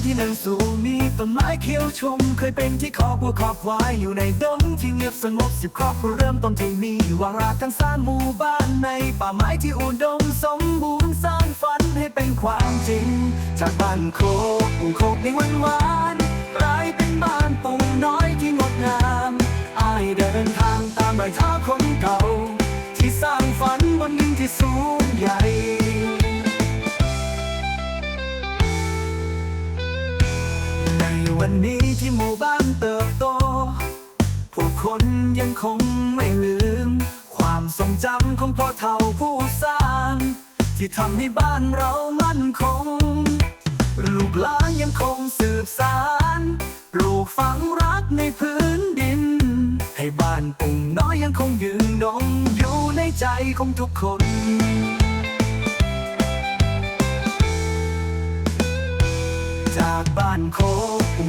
เนินสูงมีต้นไม้เขียวชม เคยเป็นที่คอกวัวคอกควายอยู่ในดงที่เงียบสงบสิบครอบครัวเริ่มต้นที่นี่วางรากทั้งสร้างหมู่บ้านในป่าไม้ที่อุดมสมบูรณ์สร้างฝันให้เป็นความจริง จากบ้านโคกปุ่งโคกในวันวานกลายเป็นบ้านปุ่งน้อยที่งดงามอายเดินทางตามรอยเท้าคนเก่า ที่สร้างฝันบนดินที่สูงใหญ่ วันนี้ที่หมู่บ้านเติบโต ผู้คนยังคงไม่ลืม ความทรงจำของพ่อเฒ่าผู้สร้าง ที่ทำให้บ้านเรามั่นคง ลูกหลานยังคงสืบสานปลูกฝังรักในพื้นดิน ให้บ้านปุ่งน้อยยังคงยืนดงอยู่ในใจของทุกคนจากบ้านโค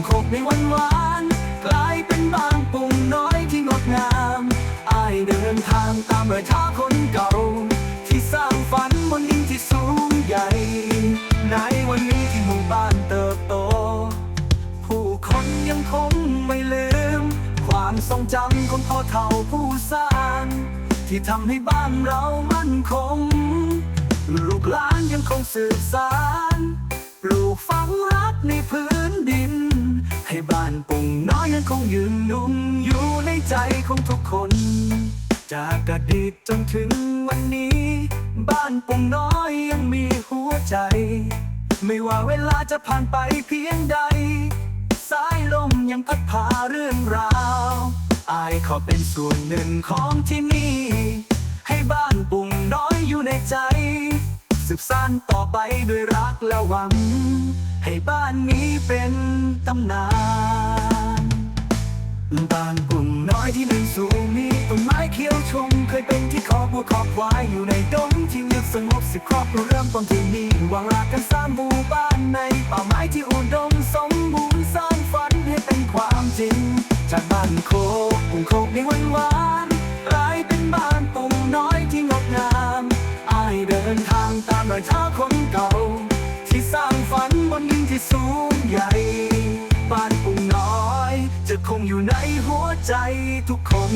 คกในวันหวาน กลายเป็นบ้านปุ่งน้อยที่งดงามอายเดินทางตามรอยเท้าคนเก่า ที่สร้างฝันบนดินที่สูงใหญ่ ในวันนี้ที่หมู่บ้านเติบโต ผู้คนยังคงไม่ลืม ความทรงจำของพ่อเฒ่าผู้สร้าง ที่ทำให้บ้านเรามั่นคง ลูกหลานยังคงสืบสาน ยืนนุ่มอยู่ในใจของทุกคน จากอดีตจนถึงวันนี้ บ้านปุ่งน้อยยังมีหัวใจ ไม่ว่าเวลาจะผ่านไปเพียงใด สายลมยังพัดพาเรื่องราวอายขอเป็นส่วนหนึ่งของที่นี่ ให้บ้านปุ่งน้อยอยู่ในใจ สืบสานต่อไปด้วยรักและหวัง ให้บ้านนี้เป็นตำนาน บ้านปุ่งน้อยที่หนึ่งสูงมีต้นไม้เขียวชมเคยเป็นที่คอกวัวคอควายอยู่ในดงที่เงียบสงบสิครอบครัวเริ่มต้นที่นี่วางรากกันสร้างหมู่บ้านในป่าไม้ที่อุดมสมบูรณ์สร้างฝันให้เป็นความจริง จากบ้านโคกุ่งโคกในวันวานกลายเป็นบ้านปุ่งน้อยที่งดงามอายเดินทางตามรอยเท้าคนเก่า ที่สร้างฝันบนดินที่สูงใหญ่ ใจทุกคน